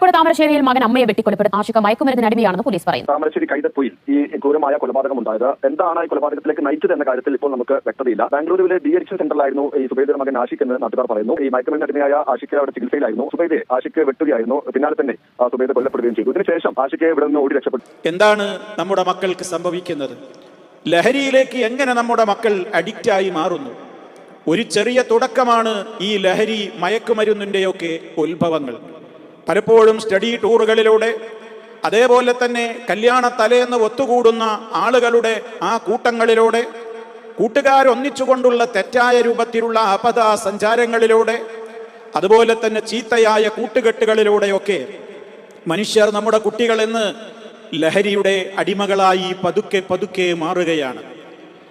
കോഴിക്കോട് താമരശ്ശേരിയിൽ മകൻ അമ്മയെ വെട്ടിക്കൊലപ്പെടുത്ത ആശുക മയക്കുമരുന്നിന് അടിമയാണെന്ന് പോലീസ് പറയുന്നു. താമരശ്ശേരി കൈതപ്പൊയിൽ ഈ ക്രൂരമായ കൊലപാതകം ഉണ്ടായത് എന്താണ് ഈ കൊലപാതകത്തിലേക്ക് നയിച്ചത് എന്ന കാര്യത്തിൽ ഇപ്പോൾ നമുക്ക് വ്യക്തതയില്ല. ബാംഗ്ലൂരുവിലെ ഡി അഡിക്ഷൻ സെന്ററിലായിരുന്നു ഈ സുബൈദയുടെ മകൻ ആഷിഖ് എന്ന് നാട്ടുകാർ പറയുന്നു. ഈ മയക്കുമരുന്ന് അടിമയായ ആഷിഖ് അവിടെ ചികിത്സയിലായിരുന്നു. സുബൈദെ ആഷിഖ് വെട്ടുകയായിരുന്നു. പിന്നാലെ തന്നെ ആ സുബൈദ കൊല്ലപ്പെടുകയും ചെയ്തു. ഇതിനുശേഷം ആഷിഖ് ഇവിടെ നിന്ന് ഓടി രക്ഷപ്പെട്ടു. എന്താണ് നമ്മുടെ മക്കൾക്ക് സംഭവിക്കുന്നത്? ലഹരിയിലേക്ക് എങ്ങനെ നമ്മുടെ മക്കൾ അഡിക്റ്റ് ആയി മാറുന്നു? ഒരു ചെറിയ തുടക്കമാണ് ഈ ലഹരി മയക്കുമരുന്നിന്റെയൊക്കെ ഉത്ഭവങ്ങൾ. പലപ്പോഴും സ്റ്റഡി ടൂറുകളിലൂടെ അതേപോലെ തന്നെ കല്യാണ തലേന്ന് ഒത്തുകൂടുന്ന ആളുകളുടെ ആ കൂട്ടങ്ങളിലൂടെ കൂട്ടുകാരൊന്നിച്ചുകൊണ്ടുള്ള തെറ്റായ രൂപത്തിലുള്ള അപത സഞ്ചാരങ്ങളിലൂടെ അതുപോലെ തന്നെ ചീത്തയായ കൂട്ടുകെട്ടുകളിലൂടെയൊക്കെ മനുഷ്യർ നമ്മുടെ കുട്ടികൾ എന്ന് ലഹരിയുടെ അടിമകളായി പതുക്കെ പതുക്കെ മാറുകയാണ്.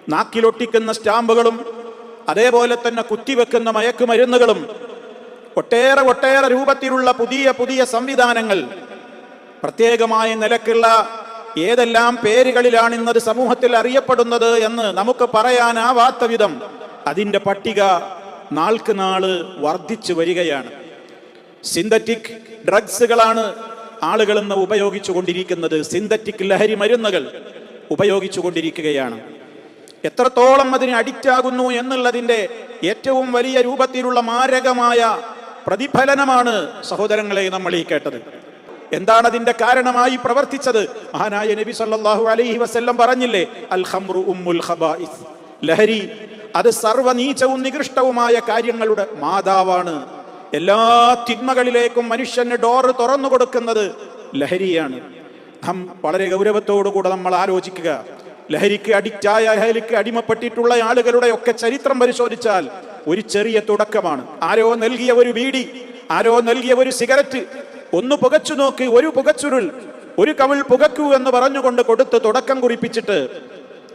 നാക്കിലൊട്ടിക്കുന്ന സ്റ്റാമ്പുകളും അതേപോലെ തന്നെ കുത്തിവെക്കുന്ന മയക്കുമരുന്നുകളും ഒട്ടേറെ ഒട്ടേറെ രൂപത്തിലുള്ള പുതിയ പുതിയ സംവിധാനങ്ങൾ. പ്രത്യേകമായ നിലക്കുള്ള ഏതെല്ലാം പേരുകളിലാണ് ഇന്നത് സമൂഹത്തിൽ അറിയപ്പെടുന്നത് എന്ന് നമുക്ക് പറയാനാവാത്ത വിധം അതിന്റെ പട്ടിക നാൾക്ക് നാൾ വർദ്ധിച്ചു വരികയാണ്. സിന്തറ്റിക് ഡ്രഗ്സുകളാണ് ആളുകൾ ഇന്ന് ഉപയോഗിച്ചു കൊണ്ടിരിക്കുന്നത്. സിന്തറ്റിക് ലഹരി മരുന്നുകൾ ഉപയോഗിച്ചു കൊണ്ടിരിക്കുകയാണ്. എത്രത്തോളം അതിന് അഡിക്റ്റ് ആകുന്നു എന്നുള്ളതിന്റെ ഏറ്റവും വലിയ രൂപത്തിലുള്ള മാരകമായ പ്രതിഫലനമാണ് സഹോദരങ്ങളെ നമ്മൾ ഈ കേട്ടത്. എന്താണ് അതിന്റെ കാരണമായി പ്രവർത്തിച്ചത്? മഹാനായ നബി സല്ലല്ലാഹു അലൈഹി വസല്ലം പറഞ്ഞില്ലേ അൽ ഖംറു ഉമ്മുൽ ലഹരി അത് സർവനീചവും നികൃഷ്ടവുമായ കാര്യങ്ങളുടെ മാതാവാണ്. എല്ലാ തിന്മകളിലേക്കും മനുഷ്യന് ഡോറ് തുറന്നു കൊടുക്കുന്നത് ലഹരിയാണ്. നാം വളരെ ഗൗരവത്തോടുകൂടെ നമ്മൾ ആലോചിക്കുക. ലഹരിക്ക് അഡിക്റ്റായ ലഹരിക്ക് അടിമപ്പെട്ടിട്ടുള്ള ആളുകളുടെ ഒക്കെ ചരിത്രം പരിശോധിച്ചാൽ ഒരു ചെറിയ തുടക്കമാണ്. ആരോ നൽകിയ ഒരു വീടി ആരോ നൽകിയ ഒരു സിഗരറ്റ്. ഒന്ന് പുകച്ചു നോക്ക് ഒരു പുകച്ചുരുൾ ഒരു കവിൾ പുകക്കൂ എന്ന് പറഞ്ഞുകൊണ്ട് കൊടുത്ത് തുടക്കം കുറിപ്പിച്ചിട്ട്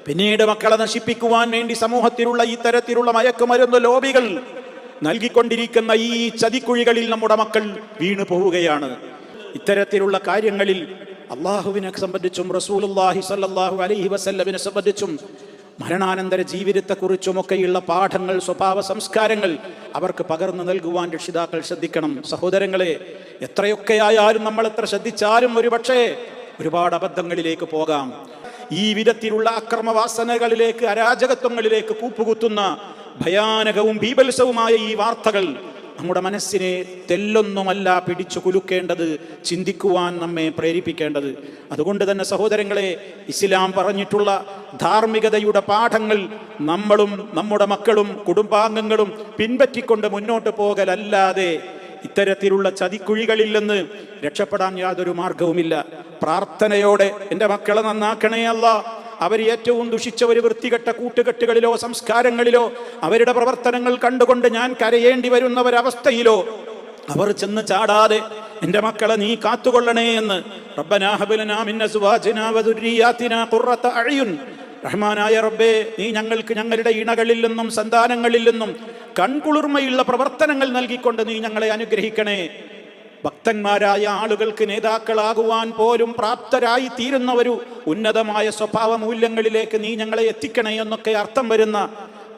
പിന്നീട് മക്കളെ നശിപ്പിക്കുവാൻ വേണ്ടി സമൂഹത്തിലുള്ള ഈ തരത്തിലുള്ള മയക്കുമരുന്ന് ലോബികൾ നൽകിക്കൊണ്ടിരിക്കുന്ന ഈ ചതിക്കുഴികളിൽ നമ്മുടെ മക്കൾ വീണു പോവുകയാണ്. ഇത്തരത്തിലുള്ള കാര്യങ്ങളിൽ അള്ളാഹുവിനെ സംബന്ധിച്ചും റസൂലുല്ലാഹി സല്ലാഹു അലൈഹി വസല്ലമിനെ സംബന്ധിച്ചും മരണാനന്തര ജീവിതത്തെക്കുറിച്ചുമൊക്കെയുള്ള പാഠങ്ങൾ സ്വഭാവ സംസ്കാരങ്ങൾ അവർക്ക് പകർന്നു നൽകുവാൻ രക്ഷിതാക്കൾ ശ്രദ്ധിക്കണം. സഹോദരങ്ങളെ എത്രയൊക്കെ ആയാലും നമ്മൾ എത്ര ശ്രദ്ധിച്ചാലും ഒരുപക്ഷേ ഒരുപാട് അബദ്ധങ്ങളിലേക്ക് പോകാം. ഈ വിധത്തിലുള്ള അക്രമവാസനകളിലേക്ക് അരാജകത്വങ്ങളിലേക്ക് കൂപ്പുകുത്തുന്ന ഭയാനകവും ബീഭത്സവുമായ ഈ വാർത്തകൾ നമ്മുടെ മനസ്സിനെ തെല്ലൊന്നുമല്ല പിടിച്ചു കുലുക്കേണ്ടത് ചിന്തിക്കുവാൻ നമ്മെ പ്രേരിപ്പിക്കേണ്ടത്. അതുകൊണ്ട് തന്നെ സഹോദരങ്ങളെ ഇസ്ലാം പറഞ്ഞിട്ടുള്ള ധാർമ്മികതയുടെ പാഠങ്ങൾ നമ്മളും നമ്മുടെ മക്കളും കുടുംബാംഗങ്ങളും പിൻപറ്റിക്കൊണ്ട് മുന്നോട്ട് പോകലല്ലാതെ ഇത്തരത്തിലുള്ള ചതിക്കുഴികളിൽ നിന്ന് രക്ഷപ്പെടാൻ യാതൊരു മാർഗവുമില്ല. പ്രാർത്ഥനയോടെ എന്റെ മക്കളെ നന്നാക്കണേ അല്ല അവർ ഏറ്റവും ദുഷിച്ച ഒരു വൃത്തികെട്ട കൂട്ടുകെട്ടുകളിലോ സംസ്കാരങ്ങളിലോ അവരുടെ പ്രവർത്തനങ്ങൾ കണ്ടുകൊണ്ട് ഞാൻ കരയേണ്ടി വരുന്ന ഒരവസ്ഥയിലോ അവർ ചെന്ന് ചാടാതെ എന്റെ മക്കളെ നീ കാത്തുകൊള്ളണേ എന്ന്. റഹ്മാനായ റബ്ബേ നീ ഞങ്ങൾക്ക് ഞങ്ങളുടെ ഇണകളിൽ നിന്നും സന്താനങ്ങളിൽ നിന്നും കൺകുളിർമയുള്ള പ്രവർത്തനങ്ങൾ നൽകിക്കൊണ്ട് നീ ഞങ്ങളെ അനുഗ്രഹിക്കണേ. ഭക്തന്മാരായ ആളുകൾക്ക് നേതാക്കളാകുവാൻ പോലും പ്രാപ്തരായി തീരുന്ന ഒരു ഉന്നതമായ സ്വഭാവ മൂല്യങ്ങളിലേക്ക് നീ ഞങ്ങളെ എത്തിക്കണേ എന്നൊക്കെ അർത്ഥം വരുന്ന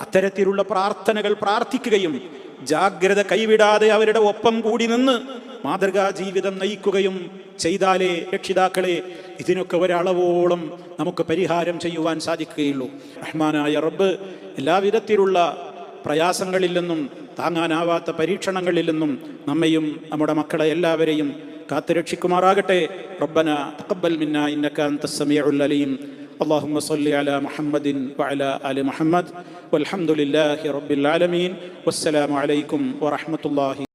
അത്തരത്തിലുള്ള പ്രാർത്ഥനകൾ പ്രാർത്ഥിക്കുകയും ജാഗ്രത കൈവിടാതെ അവരുടെ ഒപ്പം കൂടി നിന്ന് മാതൃകാ ജീവിതം നയിക്കുകയും ചെയ്താലേ രക്ഷിതാക്കളെ ഇതിനൊക്കെ ഒരളവോളം നമുക്ക് പരിഹാരം ചെയ്യുവാൻ സാധിക്കുകയുള്ളൂ. റഹ്മാനായ റബ്ബ് എല്ലാവിധത്തിലുള്ള പ്രയാസങ്ങളിൽ നിന്നും താങ്ങാനാവാത്ത പരീക്ഷണങ്ങളിൽ നിന്നും നമ്മയും നമ്മുടെ മക്കളെ എല്ലാവരെയും കാത്തുരക്ഷിക്കുമാറാകട്ടെ റബ്ബന തഖബ്ബൽ മിന്ന ഇന്നക അൻത സമീഉൽ അലീം اللهم صل على محمد وعلى ال محمد والحمد لله رب العالمين والسلام عليكم ورحمه الله